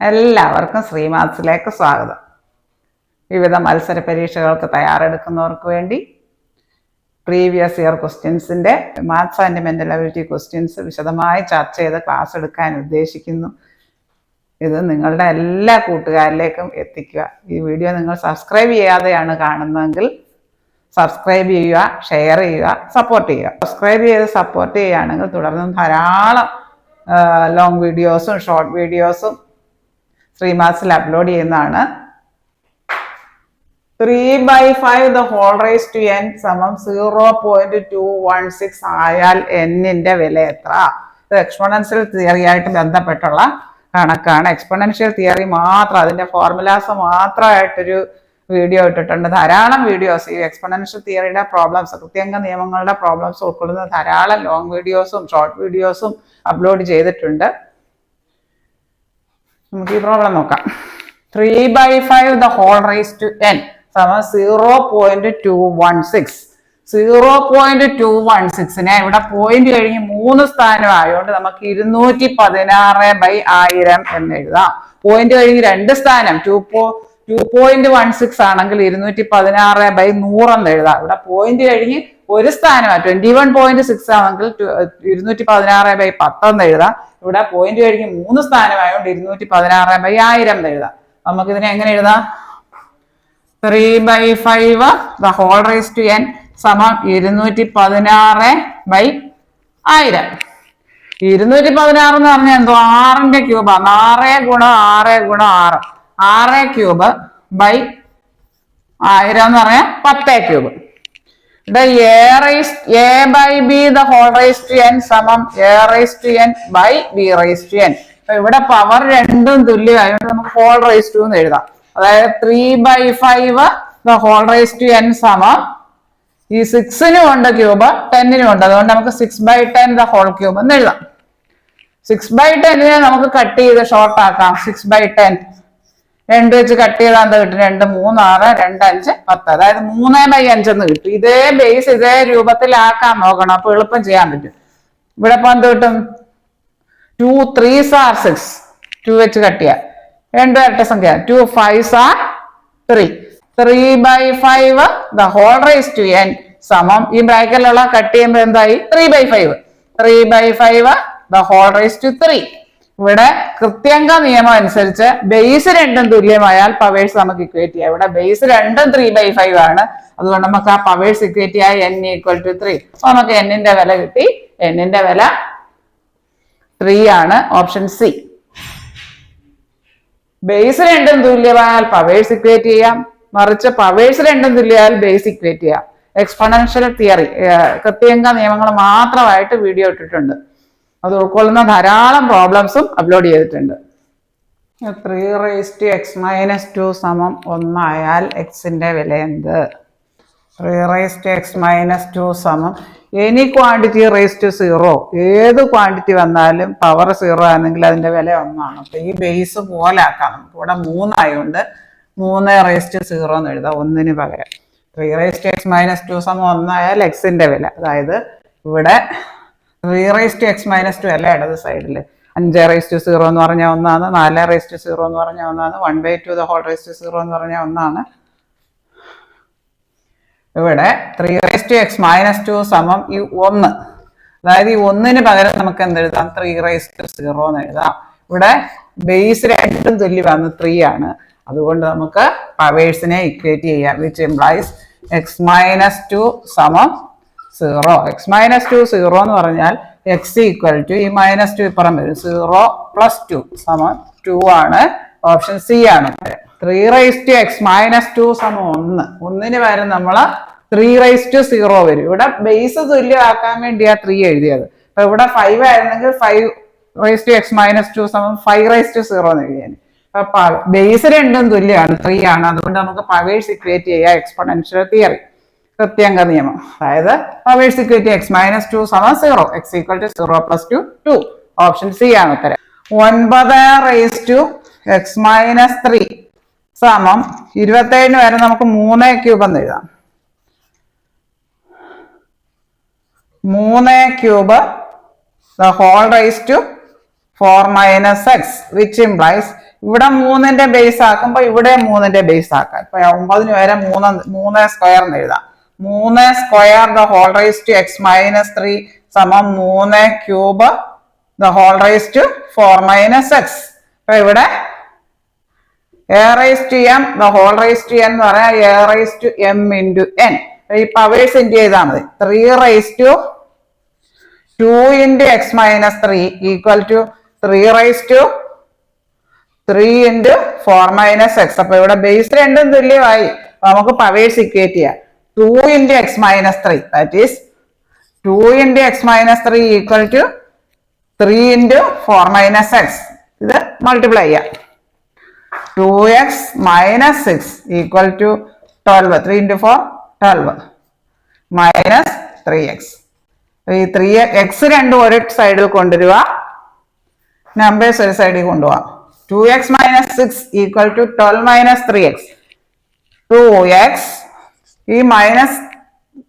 എല്ലാവർക്കും ശ്രീമാത്സിലേക്ക് സ്വാഗതം. വിവിധ മത്സര പരീക്ഷകൾക്ക് തയ്യാറെടുക്കുന്നവർക്ക് വേണ്ടി previous year ക്വസ്റ്റ്യൻസിന്റെ maths and mental ability questions വിശദമായി ചർച്ച ചെയ്ത് ക്ലാസ് എടുക്കാൻ ഉദ്ദേശിക്കുന്നു. ഇത് നിങ്ങളുടെ എല്ലാ കൂട്ടുകാരിലേക്കും എത്തിക്കുക. ഈ വീഡിയോ നിങ്ങൾ സബ്സ്ക്രൈബ് ചെയ്യാതെയാണ് കാണുന്നതെങ്കിൽ സബ്സ്ക്രൈബ് ചെയ്യുക ഷെയർ ചെയ്യുക സപ്പോർട്ട് ചെയ്യുക. സബ്സ്ക്രൈബ് ചെയ്ത് സപ്പോർട്ട് ചെയ്യുകയാണെങ്കിൽ തുടർന്നും ധാരാളം ലോങ് വീഡിയോസും ഷോർട്ട് വീഡിയോസും ശ്രീമാസിൽ അപ്ലോഡ് ചെയ്യുന്നതാണ്. Three by five the whole raise to n സമം zero point two one six ആയാൽ എന്നിന്റെ വില എത്ര? ഇത് എക്സ്പോണൻഷ്യൽ തിയറി ആയിട്ട് ബന്ധപ്പെട്ടുള്ള കണക്കാണ്. എക്സ്പോണൻഷ്യൽ തിയറി മാത്രം അതിന്റെ ഫോർമുലാസ് മാത്രമായിട്ടൊരു വീഡിയോ ഇട്ടിട്ടുണ്ട്. ധാരാളം വീഡിയോസ് ഈ എക്സ്പോണൻഷ്യൽ തിയറിയുടെ പ്രോബ്ലംസ് കൃത്യംഗ നിയമങ്ങളുടെ പ്രോബ്ലംസ് ഉൾക്കൊള്ളുന്ന ധാരാളം ലോങ് വീഡിയോസും ഷോർട്ട് വീഡിയോസും അപ്ലോഡ് ചെയ്തിട്ടുണ്ട്. നമുക്ക് ഈ പ്രോബ്ലം നോക്കാം. Three by five the whole raise to n സമം zero point two one six zero point two one സിക്സിനെ ഇവിടെ പോയിന്റ് കഴിഞ്ഞ് മൂന്ന് സ്ഥാനം ആയതുകൊണ്ട് നമുക്ക് ഇരുന്നൂറ്റി പതിനാറ് ബൈ ആയിരം എന്ന് എഴുതാം. പോയിന്റ് കഴിഞ്ഞ് രണ്ട് സ്ഥാനം ടു പോ ടു പോയിന്റ് വൺ സിക്സ് ആണെങ്കിൽ ഇരുന്നൂറ്റി പതിനാറ് ബൈ നൂറെന്ന് എഴുതാം. ഇവിടെ പോയിന്റ് കഴിഞ്ഞ് ഒരു സ്ഥാനമാണ് ട്വന്റി വൺ പോയിന്റ് സിക്സ് ആണെങ്കിൽ ഇരുന്നൂറ്റി പതിനാറ് ബൈ പത്തെന്ന് എഴുതാം. ഇവിടെ പോയിന്റ് കഴിഞ്ഞ് മൂന്ന് സ്ഥാനമായതുകൊണ്ട് ഇരുന്നൂറ്റി പതിനാറ് ബൈ ആയിരം എന്ന് എഴുതാം. നമുക്ക് ഇതിനെ എങ്ങനെ എഴുതാം? Three by five the whole raise to n സമം ഇരുന്നൂറ്റി പതിനാറ് ബൈ ആയിരം. ഇരുന്നൂറ്റി പതിനാറ് എന്ന് പറഞ്ഞാൽ എന്തോ? ആറിന്റെ ക്യൂബാണ് ആറ് ഗുണം ആറ് ഗുണം ആറ്. ആറ് ക്യൂബ് ബൈ ആയിരം എന്ന് പറഞ്ഞാൽ പത്തേ ക്യൂബ്. ഇവിടെ പവർ രണ്ടും തുല്യമായതുകൊണ്ട് നമുക്ക് ഹോൾ റൈസ് ടു എന്ന് എഴുതാം. അതായത് three by five the whole raise to n സമം ഈ സിക്സിനും ഉണ്ട് ക്യൂബ് ടെന്നിനും ഉണ്ട്. അതുകൊണ്ട് നമുക്ക് six by ten the whole cube എന്ന് എഴുതാം. സിക്സ് ബൈ ടെന്നിനെ നമുക്ക് കട്ട് ചെയ്ത് ഷോർട്ട് ആക്കാം. സിക്സ് ബൈ ടെൻ രണ്ട് വെച്ച് കട്ട് ചെയ്താൽ എന്താ കിട്ടും രണ്ട് മൂന്ന് ആറ് രണ്ട് അഞ്ച് പത്ത്. അതായത് മൂന്ന് ബൈ അഞ്ചെന്ന് കിട്ടും. ഇതേ ബേസ് ഇതേ രൂപത്തിലാക്കാൻ നോക്കണം. അപ്പൊ എളുപ്പം ചെയ്യാൻ പറ്റും. ഇവിടെ ഇപ്പൊ എന്ത് കിട്ടും? Two threes are six two വെച്ച് കട്ട് ചെയ്യാം. രണ്ട് ഇരട്ട സംഖ്യ. Two fives are three three by five the whole raise to n സമം. ഈ ബ്രാക്കറ്റിലുള്ള കട്ട് ചെയ്യുമ്പോൾ എന്തായി? Three by five three by five the whole raise to three ഇവിടെ കൃത്യങ്ക നിയമം അനുസരിച്ച് ബേസ് രണ്ടും തുല്യമായാൽ പവേഴ്സ് നമുക്ക് ഇക്വേറ്റ് ചെയ്യാം. ഇവിടെ ബേസ് രണ്ടും ത്രീ ബൈ ഫൈവ് ആണ്. അതുകൊണ്ട് നമുക്ക് ആ പവേഴ്സ് ഇക്വേറ്റ് ചെയ്യാൻ എൻ ഈക്വൽ ടു ത്രീ അപ്പൊ നമുക്ക് എന്നിന്റെ വില കിട്ടി. എന്നിന്റെ വില ത്രീ ആണ്. ഓപ്ഷൻ സി ബേസ് രണ്ടും തുല്യമായാൽ പവേഴ്സ് ഇക്വേറ്റ് ചെയ്യാം. മറിച്ച് പവേഴ്സ് രണ്ടും തുല്യമായാൽ ബേസ് ഇക്വേറ്റ് ചെയ്യാം. എക്സ്പൊണൻഷ്യൽ തിയറി കൃത്യങ്ക നിയമങ്ങൾ മാത്രമായിട്ട് വീഡിയോ ഇട്ടിട്ടുണ്ട്. അത് ഉൾക്കൊള്ളുന്ന ധാരാളം പ്രോബ്ലംസും അപ്ലോഡ് ചെയ്തിട്ടുണ്ട്. Three raise to x minus two സമം ഒന്നായാൽ എക്സിന്റെ വില എന്ത്? Three raise to x minus two സമം? Any quantity raise to zero ഏത് ക്വാണ്ടിറ്റി വന്നാലും പവർ സീറോ ആണെങ്കിൽ അതിന്റെ വില ഒന്നാണ്. അപ്പൊ ഈ ബേസ് പോലാക്കാം. നമുക്ക് ഇവിടെ മൂന്നായതുകൊണ്ട് മൂന്ന് റേസ് ടു സീറോ എന്ന് എഴുതാം. ഒന്നിന് പകരം. Three raise to x minus two സമം ഒന്നായാൽ എക്സിന്റെ വില. അതായത് ഇവിടെ three raise to x minus two അല്ല ഇടത് സൈഡിൽ അഞ്ച് റേസ് ടു സീറോ എന്ന് പറഞ്ഞാൽ ഒന്നാണ് നാല് റേസ് ടു സീറോ എന്ന് പറഞ്ഞാൽ ഒന്നാണ് one by two the whole raise to zero എന്ന് പറഞ്ഞാൽ ഒന്നാണ്. ഇവിടെ three raise to X minus two സമം ഈ ഒന്ന്. അതായത് ഈ ഒന്നിന് പകരം നമുക്ക് എന്തെഴുതാം? ത്രീ റേസ് ടു സീറോ എന്ന് എഴുതാം. ഇവിടെ ബേസ് രണ്ടും തുല്യമാണ് ത്രീ ആണ്. അതുകൊണ്ട് നമുക്ക് പവേഴ്സിനെ ഇക്വേറ്റ് ചെയ്യാം which implies x minus two സമം zero. X minus two zero എന്ന് പറഞ്ഞാൽ എക്സ് ഈക്വൽ ടു ഈ മൈനസ് ടു ഇപ്പുറം വരും. സീറോ പ്ലസ് ടു സമം ടു ആണ്. ഓപ്ഷൻ സി ആണ്. Three raise to x minus two സമം ഒന്ന്. ഒന്നിന് പകരം നമ്മൾ ത്രീ റൈസ് ടു സീറോ വരും. ഇവിടെ ബേസ് തുല്യമാക്കാൻ വേണ്ടിയാ ത്രീ എഴുതിയത്. അപ്പൊ ഇവിടെ ഫൈവ് ആയിരുന്നെങ്കിൽ five raise to x minus two സമം ഫൈവ് റൈസ് ടു സീറോ എന്ന് എഴുതിയാണ് അപ്പൊ ബേസ് രണ്ടും തുല്യമാണ്. ത്രീ ആണ്. അതുകൊണ്ട് നമുക്ക് പവേഴ്സ് ഇക്വേറ്റ് ചെയ്യാം. എക്സ്പൊണൻഷ്യൽ തിയറി കൃത്യങ്ക നിയമം. അതായത് powers equity x minus two സമ zero x equal to zero plus two two option C ആണ് ഉത്തരം. ഒൻപത് raise to x minus three സമം ഇരുപത്തേഴിന് വരെ നമുക്ക് മൂന്ന് ക്യൂബ് എന്ന് എഴുതാം. മൂന്ന് cube the whole raise to four minus x which implies ഇവിടെ മൂന്നിന്റെ ബേസ് ആക്കുമ്പോ ഇവിടെ മൂന്നിന്റെ ബേസ് ആക്കാം. ഇപ്പൊ ഒമ്പതിന് വരെ മൂന്ന് മൂന്ന് സ്ക്വയർ എന്ന് എഴുതാം. മൂന്ന് square the whole raise to x minus three സമം മൂന്ന് cube the whole raise to four minus x അപ്പൊ ഇവിടെ a raise to m the whole raise to n എന്ന് പറയാം. A raise to m into n ഈ powers into ചെയ്താൽ മതി? Three raise to two into x minus three equal to three raise to three into four minus x അപ്പൊ ഇവിടെ base രണ്ടും തുല്യമായി. നമുക്ക് പവേഴ്സ് ഇക്വേറ്റ് ചെയ്യാം. Two into x minus three that is two into x minus three equal to three into four minus x ഇത് multiply ചെയ്യാം. Two x minus six equal to twelve three into four twelve minus three x ഈ three x രണ്ടും ഒരു സൈഡിൽ കൊണ്ടുവരിക. Numbers ഒരു സൈഡിൽ കൊണ്ടുപോവാം two x minus six equal to twelve minus three x two x ഈ മൈനസ്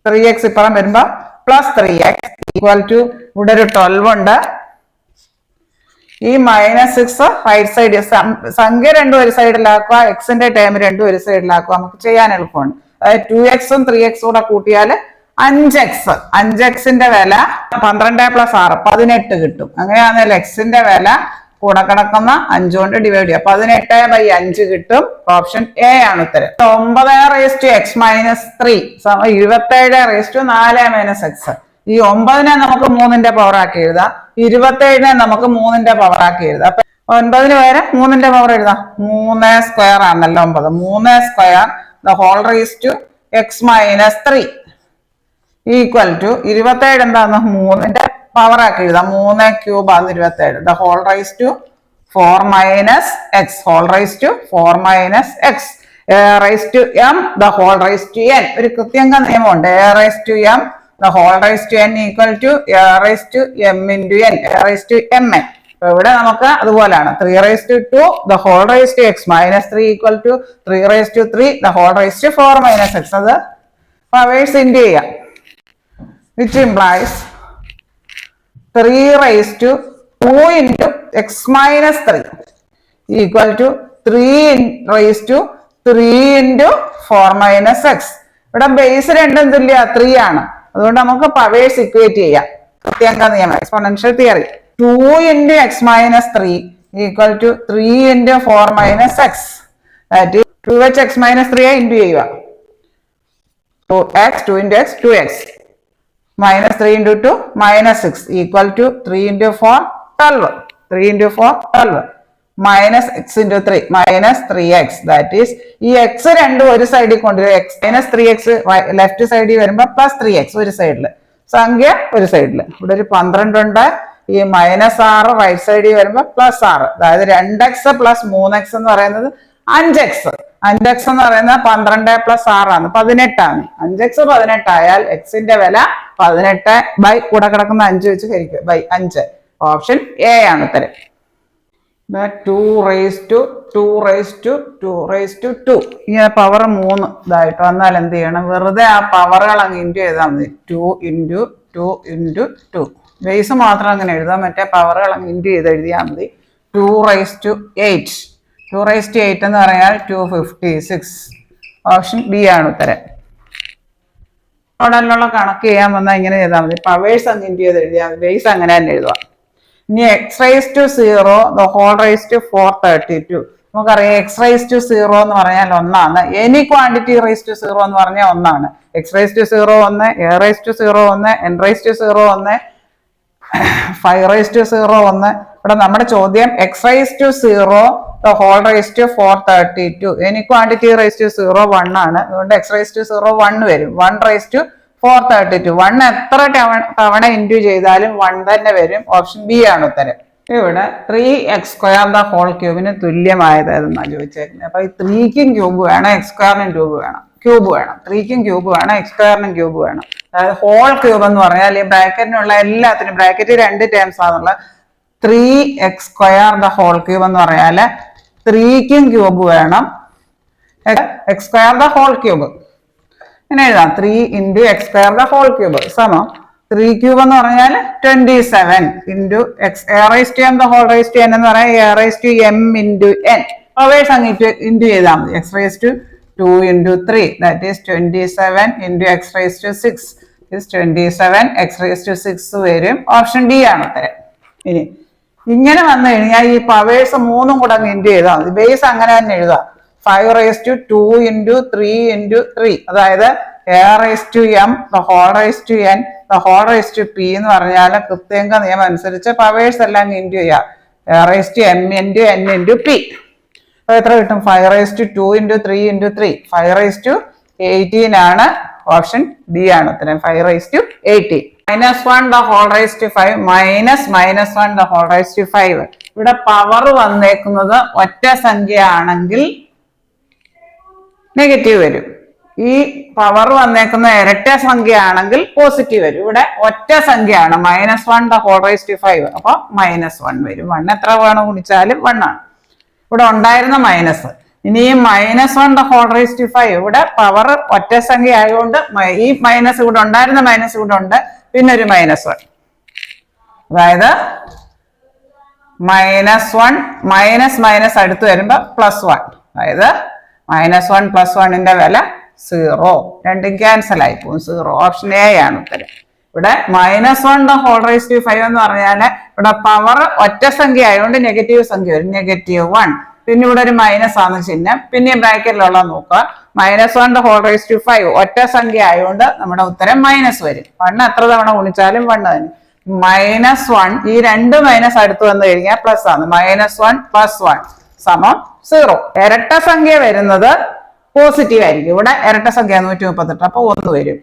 ത്രീ എക്സ് ഇപ്പുറം വരുമ്പോ plus three x equal to ഇവിടെ ഒരു ട്വൽവ് ഉണ്ട്. ഈ മൈനസ് സിക്സ് റൈറ്റ് സൈഡ് സംഖ്യ രണ്ടും ഒരു സൈഡിലാക്കുക എക്സിന്റെ ടേം രണ്ടും ഒരു സൈഡിലാക്കുക നമുക്ക് ചെയ്യാൻ എളുപ്പമാണ്. അതായത് ടു എക്സും ത്രീ എക്സും കൂടെ കൂട്ടിയാൽ അഞ്ച് എക്സ് അഞ്ച് എക്സിന്റെ വില പന്ത്രണ്ട് പ്ലസ് ആറ് പതിനെട്ട് കിട്ടും. അങ്ങനെയാണെങ്കിൽ എക്സിന്റെ വില കൂടെ കിടക്കുന്ന അഞ്ചു കൊണ്ട് ഡിവൈഡ് ചെയ്യാം എട്ട് ബൈ അഞ്ച് കിട്ടും. ഓപ്ഷൻ എ ആണ് ഉത്തരം. ഒമ്പത് raise to x minus three ഇരുപത്തേഴ് റേസ് ടു നാല് മൈനസ് എക്സ് ഈ ഒമ്പതിനെ നമുക്ക് മൂന്നിന്റെ പവർ ആക്കി എഴുതാം. ഇരുപത്തേഴിനെ നമുക്ക് മൂന്നിന്റെ പവർ ആക്കി എഴുതാം. അപ്പൊ ഒൻപതിന് പേരെ മൂന്നിന്റെ പവർ എഴുതാം. മൂന്ന് സ്ക്വയർ ആണല്ലോ ഒമ്പത്. മൂന്ന് square the whole raise to x minus three equal to ഇരുപത്തേഴ് എന്താണ് മൂന്നിന്റെ പവർ ആക്കി എഴുതാം മൂന്ന് ക്യൂബ് ആണ് ഇരുപത്തേഴ് the whole raise to four minus x whole raise to four minus x raise to m the whole raise to n ഒരു കൃത്യങ്ക നിയമമുണ്ട് a raise to m the whole raise to n equal to a raise to m into n a raise to m n അപ്പൊ ഇവിടെ നമുക്ക് അതുപോലെയാണ് three raise to two the whole raise to x minus three equal to three raise to three the whole raise to four minus x അത് powers into ചെയ്യാം which implies 3 raised to 2 into x minus 3 equal to 3 in raised to 3 into 4 x. ഇവിടെ base രണ്ടും തുല്യ three ആണ്. അതുകൊണ്ട് നമുക്ക് powers equate ചെയ്യാം. പ്രത്യേക നിയമം exponential theory two into x minus three equal to three into four minus x that two h x minus three into ചെയ്യുക. Two x two into x two x minus 3 into 2 minus 6 equal to 3 into 4 12 3 into 4 12 minus x into 3 minus 3x that is ഈ x രണ്ടും ഒരു സൈഡിൽ കൊണ്ടുവരും. x three X left സൈഡിൽ വരുമ്പോൾ plus three X ഒരു സൈഡിൽ സംഖ്യ ഒരു സൈഡിൽ ഇവിടെ ഒരു പന്ത്രണ്ട് ഉണ്ട്. ഈ മൈനസ് ആറ് റൈറ്റ് സൈഡിൽ വരുമ്പോൾ പ്ലസ് ആറ്. അതായത് രണ്ട് എക്സ് പ്ലസ് മൂന്ന് എക്സ് എന്ന് പറയുന്നത് അഞ്ച് എക്സ് അഞ്ച് എക്സ് എന്ന് പറയുന്നത് പന്ത്രണ്ട് പ്ലസ് ആറാണ് പതിനെട്ടാണ്. അഞ്ച് എക്സ് പതിനെട്ടായാൽ എക്സിന്റെ വില പതിനെട്ട് ബൈ കൂടെ കിടക്കുന്ന അഞ്ച് വെച്ച് ഹരിക്കും ബൈ അഞ്ച്. ഓപ്ഷൻ എ ആണ് ടു ഇങ്ങനെ പവർ മൂന്ന് ഇതായിട്ട് വന്നാൽ എന്ത് ചെയ്യണം? വെറുതെ ആ പവറുകൾ അങ്ങ് ഇന്റു ചെയ്താൽ മതി. Two into two into two base മാത്രം അങ്ങനെ എഴുതാം. മറ്റേ പവറുകൾ അങ്ങ് ഇന്റു ചെയ്ത് എഴുതിയാൽ മതി. Two raise to eight two raise to eight എന്ന് പറഞ്ഞാൽ two fifty six option B ആണ് ഉത്തരം. ടോട്ടലിലുള്ള കണക്ക് ചെയ്യാൻ വന്നാൽ ഇങ്ങനെ ചെയ്താൽ മതി. പവേഴ്സ് അങ്ങ് ഇന്റു ചെയ്ത് എഴുതിയാൽ ബേസ് അങ്ങനെ തന്നെ എഴുതുക ഇനി x raise to zero the whole raise to four thirty two നമുക്കറിയാം എക്സ് റൈസ് ടു സീറോ എന്ന് പറഞ്ഞാൽ ഒന്നാണ്. Any quantity raise to zero എന്ന് പറഞ്ഞാൽ ഒന്നാണ്. എക്സ് റൈസ് ടു സീറോ ഒന്ന് എ റൈസ് ടു സീറോ ഒന്ന് എൻ റൈസ് ടു സീറോ ഒന്ന് ഫൈവ് റൈസ് ടു സീറോ ഒന്ന് ഇവിടെ നമ്മുടെ ചോദ്യം x raise to zero whole raise to four thirty two any quantity raise to zero one ആണ്. അതുകൊണ്ട് x raise to zero one വരും. One raise to four thirty two one എത്ര തവണ into ചെയ്താലും വൺ തന്നെ വരും. ഓപ്ഷൻ ബി ആണ് ഉത്തരം. ഇവിടെ three X square the whole ക്യൂബിന് തുല്യമായത് ഏതെന്നാണ് ചോദിച്ചേക്കുന്നത് അപ്പൊ ഈ ത്രീക്കും ക്യൂബ് വേണം എക്സ് സ്ക്വയറിനും ക്യൂബ് വേണം. ക്യൂബ് വേണം. ത്രീക്കും ക്യൂബ് വേണം എക്സ് സ്ക്വയറിനും ക്യൂബ് വേണം. അതായത് ഹോൾ ക്യൂബ് എന്ന് പറഞ്ഞാൽ ഈ ബ്രാക്കറ്റിനുള്ള എല്ലാത്തിനും ബ്രാക്കറ്റ് രണ്ട് terms ആണുള്ള three x square the whole cube എന്ന് പറഞ്ഞാൽ ത്രീക്കും ക്യൂബ് വേണം. X square the whole cube ഇങ്ങനെ എഴുതാം. Three into x square the whole cube സമം ത്രീ ക്യൂബ് എന്ന് പറഞ്ഞാൽ twenty seven into x a raise to m the whole raise to n എന്ന് പറയാം. A raise to m into n powers അങ്ങ് into ചെയ്താൽ മതി. X raise to two into three that is twenty seven into x raise to six is twenty seven x raise to six വരും. Option D ആണ് ഉത്തരം. ഇനി ഇങ്ങനെ വന്നു കഴിഞ്ഞാൽ ഈ പവേഴ്സ് മൂന്നും കൂടെ അങ്ങ് ഇന്റു ചെയ്താൽ മതി. ബേസ് അങ്ങനെ തന്നെ എഴുതാം. Five raise to two into three into three അതായത് a raise to m the whole raise to n the whole raise to p എന്ന് പറഞ്ഞാൽ കൃത്യങ്ക നിയമം അനുസരിച്ച് പവേഴ്സ് എല്ലാം ഇന്റു ചെയ്യാം. A raise to m into n into p അപ്പോൾ എത്ര കിട്ടും? Five raise to two into three into three five raise to eighteen ആണ് ഓപ്ഷൻ ബി ആണ് ഉത്തരം. Five raise to eighteen minus one the whole raise to five minus minus one the whole raise to five ഇവിടെ power വന്നേക്കുന്നത് ഒറ്റ സംഖ്യ ആണെങ്കിൽ negative വരും. ഈ പവർ വന്നേക്കുന്ന ഇരട്ട സംഖ്യ ആണെങ്കിൽ പോസിറ്റീവ് വരും. ഇവിടെ ഒറ്റ സംഖ്യയാണ്. Minus one the whole raise to five അപ്പൊ മൈനസ് വൺ വരും. വൺ എത്ര വേണം ഗുണിച്ചാലും വൺ ആണ്. ഇവിടെ ഉണ്ടായിരുന്ന മൈനസ് ഇനി ഈ minus one the whole raise to five ഇവിടെ പവർ ഒറ്റ സംഖ്യ ആയതുകൊണ്ട് ഈ മൈനസ് ഇവിടെ ഉണ്ടായിരുന്ന മൈനസ് ഇവിടെ ഉണ്ട്. പിന്നെ ഒരു മൈനസ് വൺ അതായത് മൈനസ് വൺ മൈനസ് മൈനസ് അടുത്ത് വരുമ്പോൾ പ്ലസ് വൺ അതായത് മൈനസ് വൺ പ്ലസ് വണ്ണിന്റെ വില സീറോ രണ്ടും ക്യാൻസൽ ആയി പോകും. സീറോ ഓപ്ഷൻ എ ആണ് ഉത്തരം. ഇവിടെ minus one whole raise to five എന്ന് പറഞ്ഞാൽ ഇവിടെ പവർ ഒറ്റ സംഖ്യ ആയതുകൊണ്ട് നെഗറ്റീവ് സംഖ്യ വരും. നെഗറ്റീവ് വൺ പിന്നെ ഇവിടെ ഒരു മൈനസ് ആണ് ചിഹ്നം. പിന്നെ ബ്രാക്കറ്റിലുള്ള നോക്കുക. Minus one whole raise to five ഒറ്റ സംഖ്യ ആയതുകൊണ്ട് നമ്മുടെ ഉത്തരം മൈനസ് വരും. വണ്ണ് എത്ര തവണ ഗുണിച്ചാലും വണ്ണ് തന്നെ. മൈനസ് വൺ ഈ രണ്ട് മൈനസ് അടുത്ത് വന്നു കഴിഞ്ഞാൽ പ്ലസ് ആണ്. മൈനസ് വൺ പ്ലസ് വൺ സമം സീറോ ഇരട്ട സംഖ്യ വരുന്നത് പോസിറ്റീവ് ആയിരിക്കും. ഇവിടെ ഇരട്ട സംഖ്യ നൂറ്റി മുപ്പത്തെട്ട് അപ്പൊ ഒന്ന് വരും.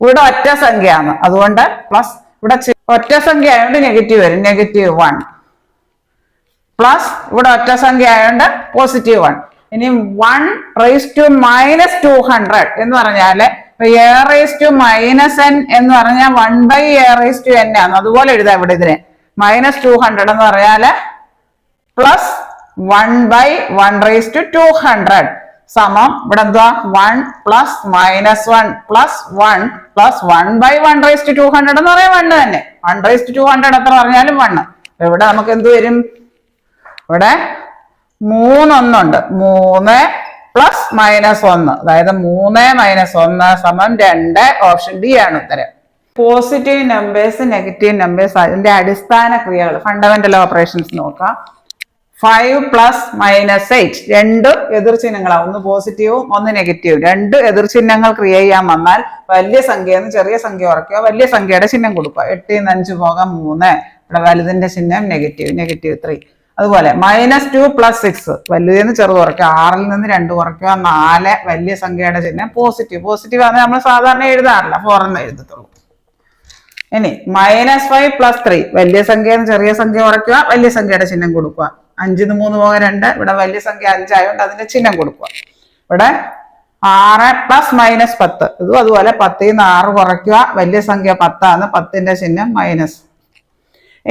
ഇവിടെ ഒറ്റ സംഖ്യയാണ് അതുകൊണ്ട് പ്ലസ് ഇവിടെ ഒറ്റ സംഖ്യ ആയതുകൊണ്ട് നെഗറ്റീവ് വരും. നെഗറ്റീവ് വൺ പ്ലസ് ഇവിടെ ഒറ്റ സംഖ്യ ആയതുകൊണ്ട് പോസിറ്റീവ് വൺ ഇനി one raise to minus two hundred എന്ന് പറഞ്ഞാൽ a raise to minus n എന്ന് പറഞ്ഞാൽ one by a raise to n ആണ്. അതുപോലെ എഴുതാം ഇവിടെ ഇതിന്. മൈനസ് ടു ഹൺഡ്രഡ് എന്ന് പറഞ്ഞാൽ plus one by one raise to two hundred സമം ഇവിടെ എന്തുവാ? One plus minus one plus one plus one by one raise to two hundred എന്ന് പറയാൻ വണ്ണ് തന്നെ. One raise to two hundred എത്ര പറഞ്ഞാലും വണ്ണ് ഇവിടെ നമുക്ക് എന്ത് വരും? ഇവിടെ മൂന്നൊന്നുണ്ട്. മൂന്ന് പ്ലസ് മൈനസ് ഒന്ന്. അതായത് മൂന്ന് മൈനസ് ഒന്ന് സമം രണ്ട് ഓപ്ഷൻ ഡി ആണ് ഉത്തരം. പോസിറ്റീവ് നമ്പേഴ്സ് നെഗറ്റീവ് നമ്പേഴ്സ് അതിന്റെ അടിസ്ഥാന ക്രിയകൾ ഫണ്ടമെന്റൽ ഓപ്പറേഷൻസ് നോക്കാം. ഫൈവ് പ്ലസ് മൈനസ് എയ്റ്റ് രണ്ട് എതിർചിഹ്നങ്ങളാണ് ഒന്ന് പോസിറ്റീവും ഒന്ന് നെഗറ്റീവും രണ്ട് എതിർചിഹ്നങ്ങൾ ക്രിയ ചെയ്യാൻ വന്നാൽ വലിയ സംഖ്യ എന്ന് ചെറിയ സംഖ്യ ഉറക്കുക വലിയ സംഖ്യയുടെ ചിഹ്നം കൊടുക്കുക. എട്ടിൽ നിന്ന് അഞ്ച് പോകാം മൂന്ന്. ഇവിടെ വലുതിന്റെ ചിഹ്നം നെഗറ്റീവ് നെഗറ്റീവ് ത്രീ അതുപോലെ മൈനസ് ടു പ്ലസ് സിക്സ് വലിയ ചെറുത് കുറയ്ക്കുക. ആറിൽ നിന്ന് രണ്ട് കുറയ്ക്കുക. നാല് വലിയ സംഖ്യയുടെ ചിഹ്നം പോസിറ്റീവ് പോസിറ്റീവ് ആണ് നമ്മൾ സാധാരണ എഴുതാറില്ല. ഫോറെന്ന് എഴുതത്തുള്ളൂ. ഇനി മൈനസ് ഫൈവ് പ്ലസ് ത്രീ വലിയ സംഖ്യ ചെറിയ സംഖ്യ കുറയ്ക്കുക. വലിയ സംഖ്യയുടെ ചിഹ്നം കൊടുക്കുക. അഞ്ചിന്ന് മൂന്ന് പോകാൻ രണ്ട്. ഇവിടെ വലിയ സംഖ്യ അഞ്ചായതുകൊണ്ട് അതിന്റെ ചിഹ്നം കൊടുക്കുക. ഇവിടെ ആറ് പ്ലസ് മൈനസ് പത്ത്. ഇതും അതുപോലെ പത്തിൽ നിന്ന് ആറ് കുറയ്ക്കുക. വലിയ സംഖ്യ പത്താണ് പത്തിന്റെ ചിഹ്നം മൈനസ്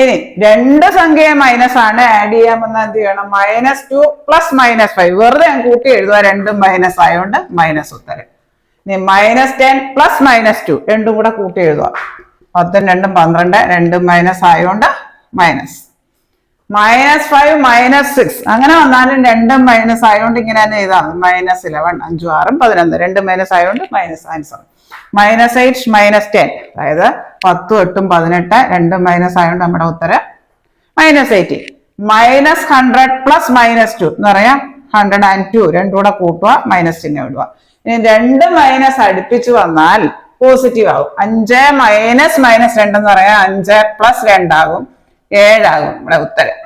ഇനി രണ്ട് സംഖ്യ മൈനസ് ആണ്. ആഡ് ചെയ്യാൻ എന്ത് ചെയ്യണം? Minus two plus minus five വെറുതെ ഞാൻ കൂട്ടി എഴുതുക. രണ്ടും മൈനസ് ആയതുകൊണ്ട് മൈനസ് ഉത്തരം. ഇനി minus ten plus minus two രണ്ടും കൂടെ കൂട്ടി എഴുതുക. പത്തും രണ്ടും പന്ത്രണ്ട്. രണ്ടും മൈനസ് ആയതുകൊണ്ട് minus minus five minus six അങ്ങനെ വന്നാലും രണ്ടും മൈനസ് ആയതുകൊണ്ട് ഇങ്ങനെ തന്നെ എഴുതാം. മൈനസ് ഇലവൻ അഞ്ചും ആറും പതിനൊന്ന്. രണ്ടും മൈനസ് ആയതുകൊണ്ട് minus answer minus eight minus ten അതായത് പത്തും എട്ടും പതിനെട്ട് രണ്ടും മൈനസ് ആയതുകൊണ്ട് നമ്മുടെ ഉത്തരം minus eighteen minus hundred plus minus two എന്ന് പറയാം ഹൺഡ്രഡ് ആൻഡ് ടു രണ്ടും കൂടെ കൂട്ടുക മൈനസ് ചിഹ്നം ഇടുക. ഇനി രണ്ട് മൈനസ് അടുപ്പിച്ച് വന്നാൽ പോസിറ്റീവ് ആകും അഞ്ച് മൈനസ് മൈനസ് രണ്ട് എന്ന് പറയാം അഞ്ച് പ്ലസ് രണ്ടാകും ഏഴാകും നമ്മുടെ ഉത്തരം.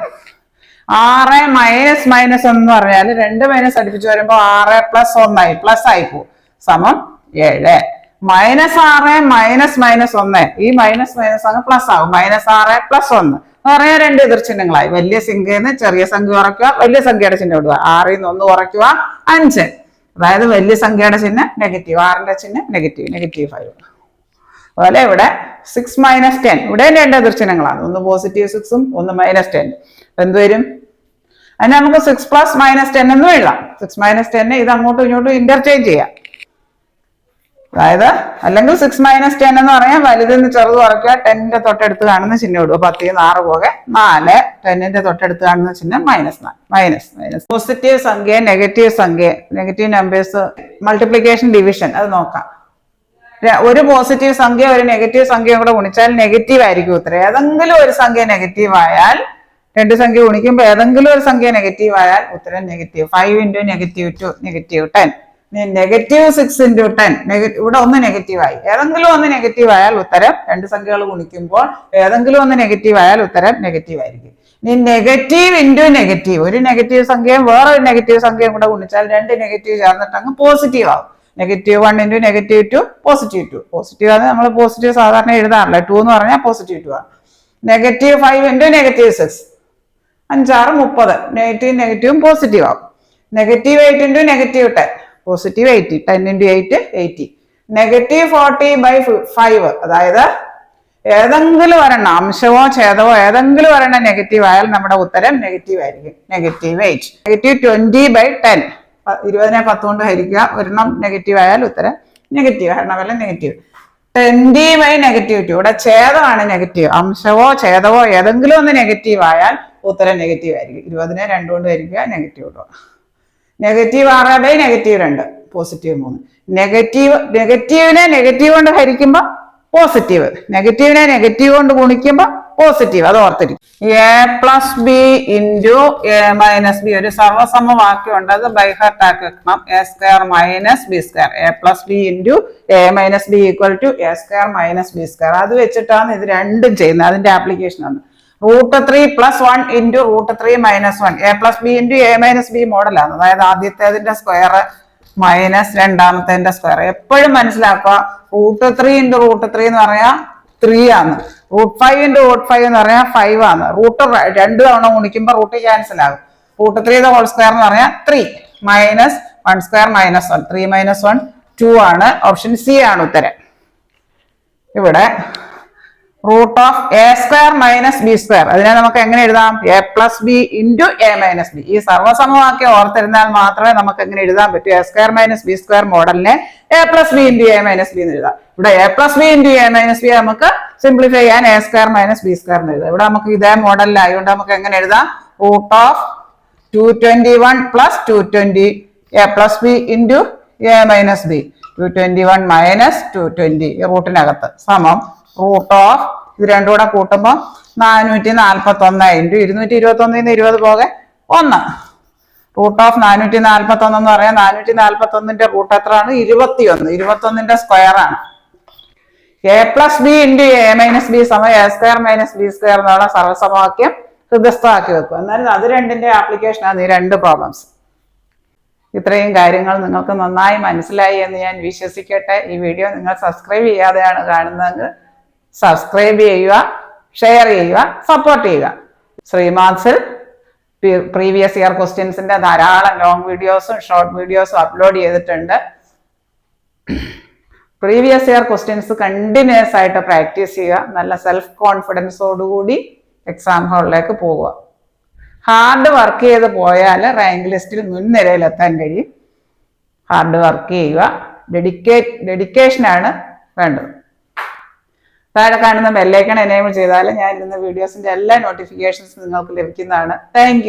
ആറ് മൈനസ് മൈനസ് എന്ന് പറഞ്ഞാൽ രണ്ട് മൈനസ് അടുപ്പിച്ച് വരുമ്പോൾ ആറ് പ്ലസ് ഒന്നായി പ്ലസ് ആയി പോകും സമം ഏഴ്. മൈനസ് ആറ് മൈനസ് മൈനസ് ഒന്ന്. ഈ മൈനസ് മൈനസ് അങ്ങ് പ്ലസ് ആകും മൈനസ് ആറ് പ്ലസ് ഒന്ന്. എന്ന് പറഞ്ഞാൽ രണ്ട് എതിർചിഹ്നങ്ങളായി വലിയ സംഖ്യയിൽ ചെറിയ സംഖ്യ കുറയ്ക്കുക വലിയ സംഖ്യയുടെ ചിഹ്നം ഇടുക. ആറിൽ നിന്ന് ഒന്ന് കുറയ്ക്കുക അഞ്ച്. അതായത് വലിയ സംഖ്യയുടെ ചിഹ്നം നെഗറ്റീവ് ആറിന്റെ ചിഹ്നം നെഗറ്റീവ് നെഗറ്റീവ് ഫൈവ് അതുപോലെ ഇവിടെ സിക്സ് മൈനസ് ടെൻ ഇവിടെ രണ്ട് എതിർചിഹ്നങ്ങളാണ് ഒന്ന് പോസിറ്റീവ് സിക്സും ഒന്ന് മൈനസ് ടെൻ എന്ത് വരും? അതിന് നമുക്ക് സിക്സ് പ്ലസ് മൈനസ് ടെൻ എന്നും എഴുതാം. സിക്സ് മൈനസ് ടെൻ ഇത് അങ്ങോട്ടും ഇങ്ങോട്ടും ഇന്റർചേഞ്ച് ചെയ്യാം. അതായത് അല്ലെങ്കിൽ സിക്സ് മൈനസ് ടെൻ എന്ന് പറഞ്ഞാൽ വലുതിൽ നിന്ന് ചെറുത് കുറയ്ക്കുക. ടെന്നിന്റെ തൊട്ടടുത്ത് കാണുന്ന ചിഹ്നം ഇടുക. പത്തിൽ നിന്ന് ആറ് പോകെ നാല്. ടെന്നിന്റെ തൊട്ടടുത്ത് കാണുന്ന ചിഹ്നം മൈനസ് നാല്. മൈനസ് മൈനസ് പോസിറ്റീവ് സംഖ്യ നെഗറ്റീവ് സംഖ്യ. നെഗറ്റീവ് നമ്പേഴ്സ് മൾട്ടിപ്ലിക്കേഷൻ ഡിവിഷൻ അത് നോക്കാം. ഒരു പോസിറ്റീവ് സംഖ്യ ഒരു നെഗറ്റീവ് സംഖ്യ കൂടെ ഗുണിച്ചാൽ നെഗറ്റീവ് ആയിരിക്കും ഉത്തരം. ഏതെങ്കിലും ഒരു സംഖ്യ നെഗറ്റീവ് ആയാൽ രണ്ട് സംഖ്യ ഗുണിക്കുമ്പോൾ ഏതെങ്കിലും ഒരു സംഖ്യ നെഗറ്റീവ് ആയാൽ ഉത്തരം negative five into negative two negative ten negative six into ten ഇവിടെ ഒന്ന് നെഗറ്റീവ് ആയി. ഏതെങ്കിലും ഒന്ന് നെഗറ്റീവ് ആയാൽ ഉത്തരം രണ്ട് സംഖ്യകൾ ഗുണിക്കുമ്പോൾ ഏതെങ്കിലും ഒന്ന് നെഗറ്റീവ് ആയാൽ ഉത്തരം നെഗറ്റീവ് ആയിരിക്കും. ഇനി നെഗറ്റീവ് ഇന്റു നെഗറ്റീവ് ഒരു നെഗറ്റീവ് സംഖ്യയും വേറൊരു നെഗറ്റീവ് സംഖ്യയും കൂടെ ഗുണിച്ചാൽ രണ്ട് നെഗറ്റീവ് ചേർന്നിട്ട് അങ്ങ് പോസിറ്റീവ് ആവും. Negative one into negative two positive two positive ആണ് നമ്മൾ പോസിറ്റീവ് സാധാരണ എഴുതാറില്ല. ടു എന്ന് പറഞ്ഞാൽ പോസിറ്റീവ് ടു ആണ്. Negative five into negative six അഞ്ചാറ് മുപ്പത്. നെഗറ്റീവ് നെഗറ്റീവും പോസിറ്റീവ് ആവും. Negative eight into negative ten positive eighty ten into eight eighty negative forty by five അതായത് ഏതെങ്കിലും ഒരെണ്ണം അംശമോ ഛേദമോ ഏതെങ്കിലും ഒരെണ്ണം നെഗറ്റീവ് ആയാൽ നമ്മുടെ ഉത്തരം നെഗറ്റീവ് ആയിരിക്കും. Negative eight negative twenty by ten ഇരുപതിനെ പത്ത് കൊണ്ട് ഹരിക്കുക. ഒരെണ്ണം നെഗറ്റീവ് ആയാൽ ഉത്തരം negative ഹരണമല്ല negative twenty by negative two ഇവിടെ ഛേദമാണ് നെഗറ്റീവ് അംശമോ ഛേദമോ ഏതെങ്കിലും ഒന്ന് നെഗറ്റീവ് ആയാൽ ഉത്തരം നെഗറ്റീവ് ആയിരിക്കും. ഇരുപതിനെ രണ്ടുകൊണ്ട് ഹരിക്കുക നെഗറ്റീവ് ഇടുക. നെഗറ്റീവ് ആറ് ബൈ നെഗറ്റീവ് രണ്ട്. പോസിറ്റീവ് മൂന്ന്. നെഗറ്റീവ് നെഗറ്റീവിനെ നെഗറ്റീവ് കൊണ്ട് ഹരിക്കുമ്പോൾ പോസിറ്റീവ് നെഗറ്റീവിനെ നെഗറ്റീവ് കൊണ്ട് ഗുണിക്കുമ്പോൾ പോസിറ്റീവ് അത് ഓർത്തിരിക്കും a plus b into a minus b ഒരു സർവസമവാക്യം ഉണ്ട് അത് ബൈഹാർട്ട് ആക്കി വെക്കണം. A square minus b square a plus b into a minus b equal to a square minus b square അത് വെച്ചിട്ടാണ് ഇത് രണ്ടും ചെയ്യുന്നത്. അതിന്റെ ആപ്ലിക്കേഷൻ ആണ്. Root three plus one into root three minus one. A plus B into A minus B മോഡലാണ് അതായത് ആദ്യത്തേതിന്റെ സ്ക്വയർ മൈനസ് രണ്ടാമത്തെ സ്ക്വയർ എപ്പോഴും മനസ്സിലാക്കുക root three into root three എന്ന് പറഞ്ഞാൽ ത്രീ ആണ്. Root five into root five എന്ന് പറഞ്ഞാൽ ഫൈവ് ആണ്. റൂട്ട് രണ്ട് തവണ ഗുണിക്കുമ്പോൾ റൂട്ട് ക്യാൻസൽ ആകും. റൂട്ട് ത്രീ ഹോൾ സ്ക്വയർ എന്ന് പറഞ്ഞാൽ three minus one square minus one three minus one two ആണ്. ഓപ്ഷൻ സി ആണ് ഉത്തരം. ഇവിടെ root of a square minus B square. അതിനെ നമുക്ക് എങ്ങനെ എഴുതാം? A plus B into A minus B. ഈ സർവസമവാക്യം ഓർത്തിരുന്നാൽ മാത്രമേ നമുക്ക് എങ്ങനെ എഴുതാൻ പറ്റൂ? A square minus b square മോഡലിനെ a plus b into a minus b എന്ന് എഴുതാം. ഇവിടെ a plus b into a minus b നമുക്ക് സിംപ്ലിഫൈ ചെയ്യാൻ a square minus b square എന്ന് എഴുതാം. ഇവിടെ നമുക്ക് ഇതേ മോഡലിലായതുകൊണ്ട് നമുക്ക് എങ്ങനെ എഴുതാം? Root of two twenty one plus two twenty a plus B into A minus B. Two twenty one minus two twenty റൂട്ടിനകത്ത്. സമം. റൂട്ട് ഓഫ് ഇത് രണ്ടും കൂടെ കൂട്ടുമ്പോൾ നാനൂറ്റി നാൽപ്പത്തി ഒന്ന് ഇന്റു ഇരുന്നൂറ്റി ഇരുപത്തി ഒന്നിൽ നിന്ന് ഇരുപത് പോകെ ഒന്ന്. റൂട്ട് ഓഫ് നാനൂറ്റി നാൽപ്പത്തി ഒന്ന് എന്ന് പറയാം. നാനൂറ്റി നാൽപ്പത്തി ഒന്നിന്റെ റൂട്ട് എത്രയാണ്? ഇരുപത്തി ഒന്ന് ഇരുപത്തി ഒന്നിന്റെ സ്ക്വയർ ആണ്. A plus b into a minus b സമയം a square minus b square എന്നുള്ള സർവസമവാക്യം ഹൃദയസ്ഥമാക്കി വെക്കും എന്നാലും അത് രണ്ടിന്റെ ആപ്ലിക്കേഷനാണ് ഈ രണ്ട് പ്രോബ്ലംസ് ഇത്രയും കാര്യങ്ങൾ നിങ്ങൾക്ക് നന്നായി മനസ്സിലായി എന്ന് ഞാൻ വിശ്വസിക്കട്ടെ. ഈ വീഡിയോ നിങ്ങൾ സബ്സ്ക്രൈബ് ചെയ്യാതെയാണ് കാണുന്നതെങ്കിൽ സബ്സ്ക്രൈബ് ചെയ്യുക ഷെയർ ചെയ്യുക സപ്പോർട്ട് ചെയ്യുക. ശ്രീമാത്സിൽ പ്രീവിയസ് ഇയർ ക്വസ്റ്റ്യൻസിന്റെ ധാരാളം ലോങ് വീഡിയോസും ഷോർട്ട് വീഡിയോസും അപ്ലോഡ് ചെയ്തിട്ടുണ്ട്. പ്രീവിയസ് ഇയർ ക്വസ്റ്റ്യൻസ് കണ്ടിന്യൂസ് ആയിട്ട് പ്രാക്ടീസ് ചെയ്യുക. നല്ല സെൽഫ് കോൺഫിഡൻസോടുകൂടി എക്സാം ഹാളിലേക്ക് പോവുക. ഹാർഡ് വർക്ക് ചെയ്ത് പോയാൽ റാങ്ക് ലിസ്റ്റിൽ മുൻനിരയിലെത്താൻ കഴിയും. ഹാർഡ് വർക്ക് ചെയ്യുക. ഡെഡിക്കേറ്റ് ഡെഡിക്കേഷനാണ് വേണ്ടത്. താഴെ കാണുന്ന ബെല്ലൈക്കൺ എനേബിൾ ചെയ്താൽ ഞാൻ ഇരുന്ന വീഡിയോസിന്റെ എല്ലാ നോട്ടിഫിക്കേഷൻസും നിങ്ങൾക്ക് ലഭിക്കുന്നതാണ്. താങ്ക്